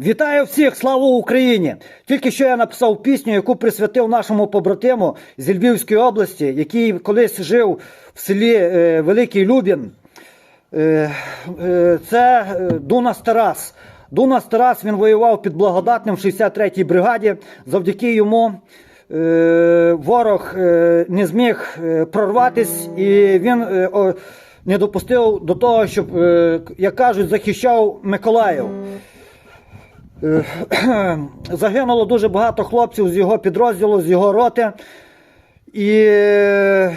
Вітаю всіх! Слава Україні! Тільки що я написав пісню, яку присвятив нашому побратиму з Львівської області, який колись жив в селі е, Великий Любін. Е, е, це Дунас Тарас. Дунас Тарас він воював під Благодатним в 63-й бригаді. Завдяки йому ворог не зміг прорватись, і він не допустив до того, щоб, як кажуть, захищав Миколаїв. Е, Загинуло дуже багато хлопців з його підрозділу, з його роти. І е,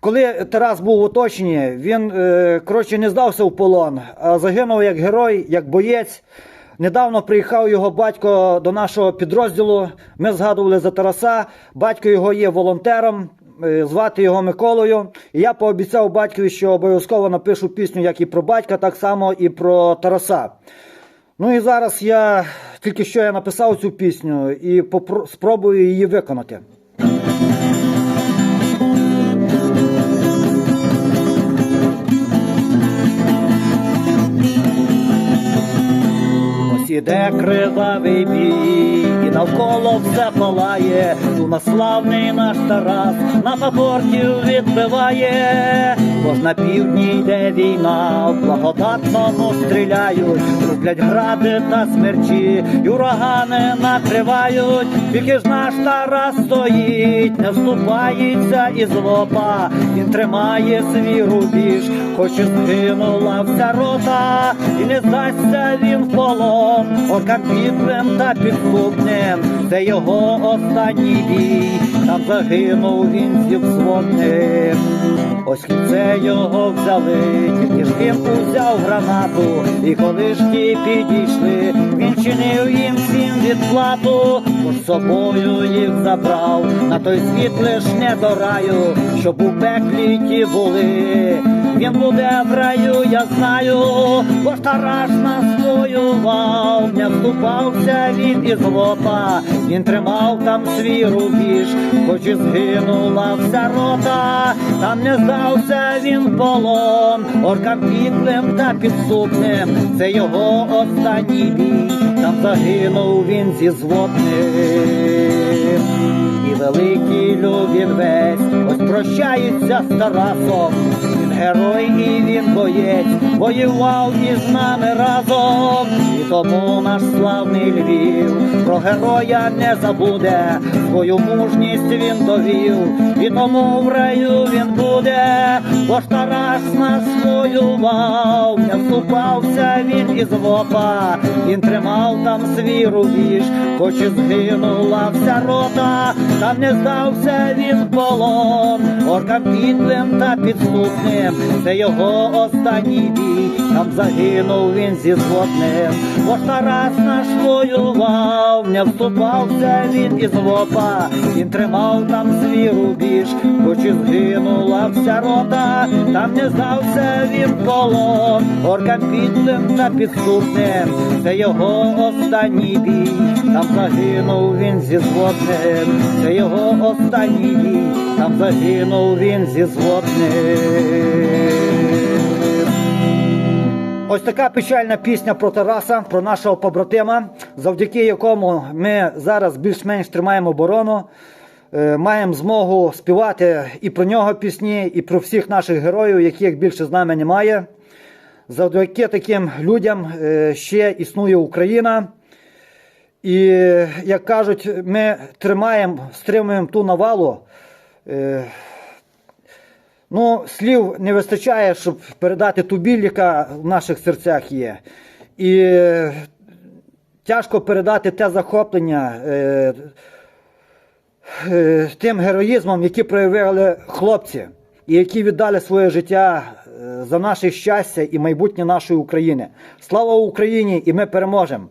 коли Тарас був в оточенні, він е, коротше не здався в полон, а загинув як герой, як боєць. Недавно приїхав його батько до нашого підрозділу. Ми згадували за Тараса. Батько його є волонтером, звати його Миколою. І я пообіцяв батькові, що обов'язково напишу пісню як і про батька, так само і про Тараса. Ну і зараз я тільки що я написав цю пісню і спробую її виконати. Іде кривавий бій, і навколо все палає, славний наш Тарас на фабортів відбиває, бо на півдні йде війна, в благодатному стріляють, рублять гради та смерчі, і урагани накривають, тільки ж наш Тарас стоїть, не вступається із лопа, він тримає свій рубіж, хоч і згинула вся рота, і не здасться він в полон, оркам підлим та підступним, це його останній бій, там загинув він зі взводним. Ось це його взяли, він узяв гранату, і коли ж ті підійшли, він чинив їм всім відплату, бо з собою їх забрав, на той світ лиш не до раю, щоб у пеклі ті були. Він буде в раю, я знаю, бо ж Тарас нас воював, не вступався він із лопа, він тримав там свій рубіж, хоч і згинула вся рота, там не здався він полон, оркам підлим та підсупним, це його останній бій, там загинув він зі зводним. І великий любів весь, ось прощається з Тарасом. Герой і він боєць, воював із нами разом. І тому наш славний Львів про героя не забуде, свою мужність він довів, і тому в раю він буде, бо ж Тарас нас воював, не вступався він із лопа, він тримав там свій рубіж, хоч і згинула вся рота, там не здався він полон, оркам підлим та підступним, це його останній бій, там загинув він зі злотним, бо Тарас наш воював, не вступався він із лопа, він тримав там свій рубіж, хоч і згинула вся рота, там не здався він полон, оркам підлим та підступним, це його останній бій, там загинув він зі злотним, це його останній бій, там загинув він зі злотним. Ось така печальна пісня про Тараса, про нашого побратима, завдяки якому ми зараз більш-менш тримаємо оборону. Е, Маємо змогу співати і про нього пісні, і про всіх наших героїв, яких більше з нами немає. Завдяки таким людям е, ще існує Україна. І, як кажуть, ми тримаємо, стримуємо ту навалу. Ну, слів не вистачає, щоб передати ту біль, яка в наших серцях є. І е, тяжко передати те захоплення е, е, тим героїзмом, які проявили хлопці, і які віддали своє життя е, за наше щастя і майбутнє нашої України. Слава Україні! І ми переможемо!